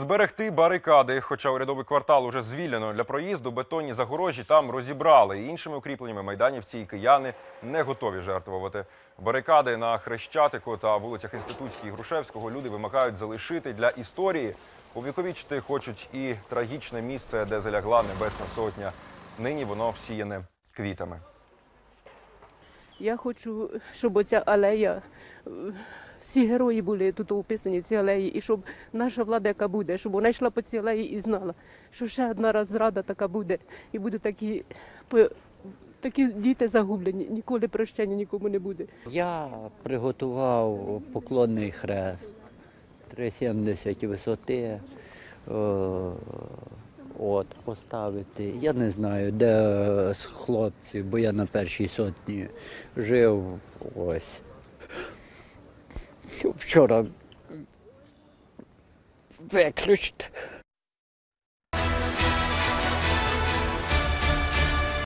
Зберегти барикади, хоча урядовий квартал уже звільнено для проїзду, бетонні загорожі там розібрали. І іншими укріпленнями майданівці і кияни не готові жертвувати. Барикади на Хрещатику та вулицях Інститутській Грушевського люди вимагають залишити для історії. Увіковічити хочуть і трагічне місце, де залягла Небесна Сотня. Нині воно всіяне квітами. Я хочу, щоб оця алея, всі герої були тут описані в цій алеї, і щоб наша влада, яка буде, щоб вона йшла по цій алеї і знала, що ще одна раз зрада така буде, і будуть такі, такі діти загублені, ніколи прощення нікому не буде. Я приготував поклонний хрест 3,70 висоти. е, От, поставити. Я не знаю, де з хлопців, бо я на першій сотні жив ось. wczoraj wykluć